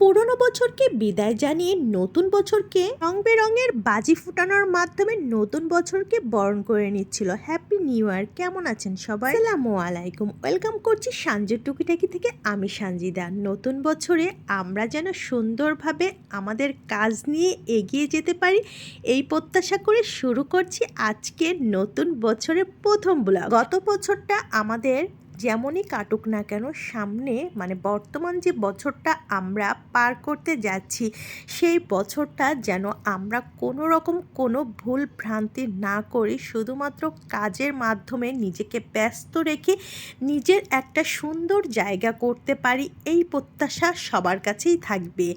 পুরনো বছরকে বিদায় জানিয়ে নতুন বছরকে রং বেরঙের বাজি ফুটানোর মাধ্যমে নতুন বছরকে বরণ করে নিচ্ছিল। হ্যাপি নিউ ইয়ার কেমন আছেন সবাই? আসসালামু আলাইকুম। ওয়েলকাম করছি সাঞ্জের টুকিটাকি থেকে আমি সানজিদা। নতুন বছরে আমরা যেন সুন্দরভাবে আমাদের কাজ নিয়ে এগিয়ে যেতে পারি, এই প্রত্যাশা করে শুরু করছি আজকে নতুন বছরের প্রথম ব্লগ। গত বছরটা আমাদের যেমনই কাটুক না কেন, সামনে মানে বর্তমান যে বছরটা আমরা পার করতে যাচ্ছি, সেই বছরটা যেন আমরা কোনো রকম কোনো ভুল ভ্রান্তি না করি, শুধুমাত্র কাজের মাধ্যমে নিজেকে ব্যস্ত রেখে নিজের একটা সুন্দর জায়গা করতে পারি, এই প্রত্যাশা সবার কাছেই থাকবে।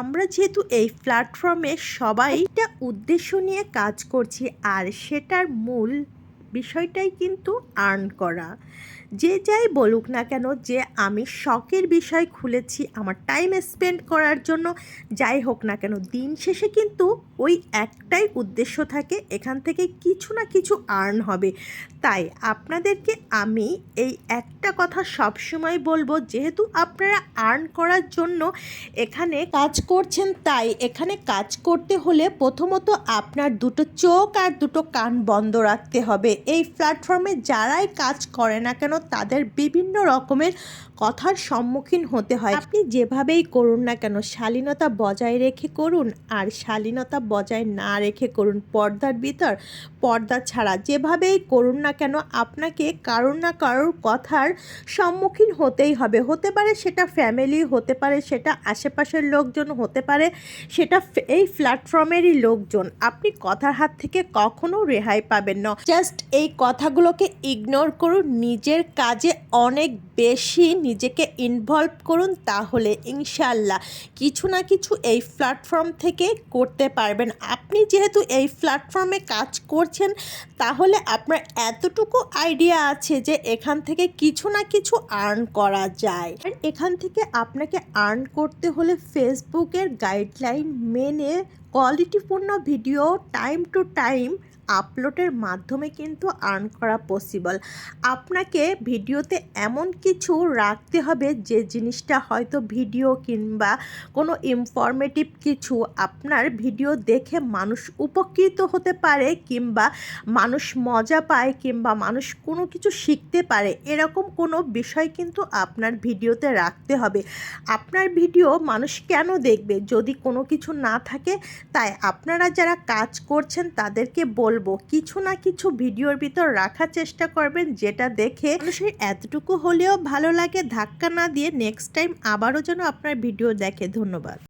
আমরা যেহেতু এই প্ল্যাটফর্মে সবাই একটা উদ্দেশ্য নিয়ে কাজ করছি, আর সেটার মূল বিষয়টাই কিন্তু আর্ন করা। যে যাই বলুক না কেন যে আমি শখের বিষয় খুলেছি, আমার টাইম স্পেন্ড করার জন্য যাই হোক না কেন, দিন শেষে কিন্তু ওই একটাই উদ্দেশ্য থাকে, এখান থেকে কিছু না কিছু আর্ন হবে। তাই আপনাদেরকে আমি এই একটা কথা সবসময় বলব, যেহেতু আপনারা আর্ন করার জন্য এখানে কাজ করছেন, তাই এখানে কাজ করতে হলে প্রথমত আপনার দুটো চোখ আর দুটো কান বন্ধ রাখতে হবে। এই প্ল্যাটফর্মে যারাই কাজ করে না কেন, তাদের বিভিন্ন রকমের কথার সম্মুখীন হতে হয়। আপনি যেভাবেই করুন না কেন, শালীনতা বজায় রেখে করুন আর শালীনতা বজায় না রেখে করুন। পর্দার ভিতর, পর্দা ছাড়া যেভাবেই করুন না কেন, আপনাকে কারোর না কারোর কথার সম্মুখীন হতেই হবে। হতে পারে সেটা ফ্যামিলি হতে পারে সেটা আশেপাশের লোকজন, হতে পারে সেটা এই প্ল্যাটফর্মেরই লোকজন। আপনি কথার হাত থেকে কখনো রেহাই পাবেন না। জাস্ট এই কথাগুলোকে ইগনোর করুন, নিজের কাজে অনেক বেশি নিজেকে ইনভলভ করুন, তাহলে ইনশাল্লাহ কিছু না কিছু এই প্ল্যাটফর্ম থেকে করতে পারবেন। আপনি যেহেতু এই প্ল্যাটফর্মে কাজ করছেন, তাহলে আপনার এতটুকু আইডিয়া আছে যে এখান থেকে কিছু না কিছু আর্ন করা যায়। আর এখান থেকে আপনাকে আর্ন করতে হলে ফেসবুকের গাইডলাইন মেনে কোয়ালিটিপূর্ণ ভিডিও টাইম টু টাইম আপলোডের মাধ্যমে কিন্তু আর্ন করা পসিবল আপনাকে ভিডিওতে এমন কিছু রাখতে হবে যে জিনিসটা হয়তো ভিডিও কিংবা কোনো ইনফরমেটিভ কিছু আপনার ভিডিও দেখে মানুষ উপকৃত হতে পারে কিংবা মানুষ মজা পায় কিংবা মানুষ কোনো কিছু শিখতে পারে, এরকম কোনো বিষয় কিন্তু আপনার ভিডিওতে রাখতে হবে। আপনার ভিডিও মানুষ কেন দেখবে? যদি কোনো কিছু না থাকে, তাই আপনারা যারা কাজ করছেন তাদেরকে বলব, কিছু না কিছু ভিডিওর ভিতর রাখার চেষ্টা করবেন, যেটা দেখে মানুষের এতটুকু হলেও ভালো লাগে, ধাক্কা না দিয়ে নেক্সট টাইম আবারও যেন আপনার ভিডিও দেখে। ধন্যবাদ।